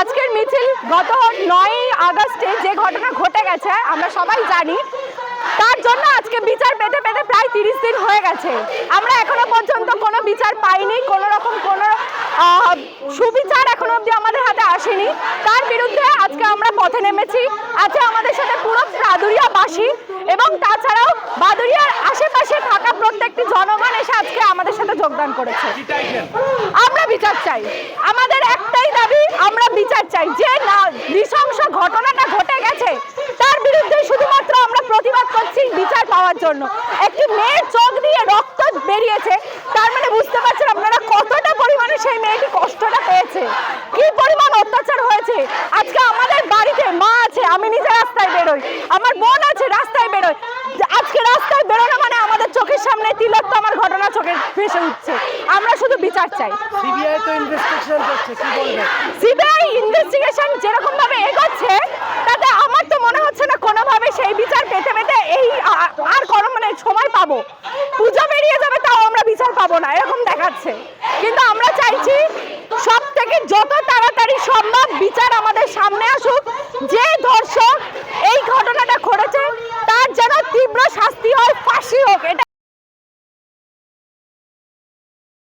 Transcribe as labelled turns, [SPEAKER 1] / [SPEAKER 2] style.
[SPEAKER 1] আজকের মিছিল গত নয় আগস্টে যে ঘটনা ঘটে গেছে, আমরা সবাই জানি, তার জন্য আজকে বিচার পেতে পেতে প্রায় তিরিশ দিন হয়ে গেছে। আমরা এখনও পর্যন্ত কোনো বিচার পাইনি, কোনো রকম কোনো সুবিচার এখনও অবধি আমাদের হাতে আসেনি। তার বিরুদ্ধে আজকে আমরা পথে নেমেছি। আছে আমাদের সাথে পুরো বাদুরিয়াবাসী এবং তাছাড়াও বাদুরিয়ার আশেপাশে থাকা প্রত্যেকটি জনগণ এসে আজকে আমাদের সাথে যোগদান করেছে। আমরা বিচার চাই। আমাদের আমরা বিচার চাই। যে না, নৃশংস ঘটনাটা ঘটে গেছে, তার বিরুদ্ধে শুধুমাত্র আমরা প্রতিবাদ করছি বিচার পাওয়ার জন্য। একটি মেয়ের চোখ দিয়ে রক্ত বেরিয়েছে, তার মানে বুঝতে পারছেন আপনারা কতটা পরিমাণে সেই মেয়েটি কষ্টটা পেয়েছে। কি পরিমাণ অত্যাচার হয়েছে। আজকে আমাদের বাড়িতে মা আছে, আমি নিজে রাস্তায় বেরোই, আমার বোন আছে, রাস্তায় বেরোয়। আজকে রাস্তায় বেরোনো চোখের সামনে আমার ঘটনা চোখে ভেসে উঠছে। আমরা শুধু বিচার চাই।
[SPEAKER 2] সিবিআই তো ইনভেস্টিগেশন করছে কি বলবে?
[SPEAKER 1] সিবিআই ইনভেস্টিগেশন যেরকম ভাবে এগোচ্ছে তাতে আমার তো মনে হচ্ছে না কোনোভাবে সেই বিচার পেতে পেতে এই আর কোনো মানে সময় পাবো। পুজো বেরিয়ে যাবে তাও আমরা বিচার পাবো না এরকম দেখাচ্ছে। কিন্তু আমরা চাইছি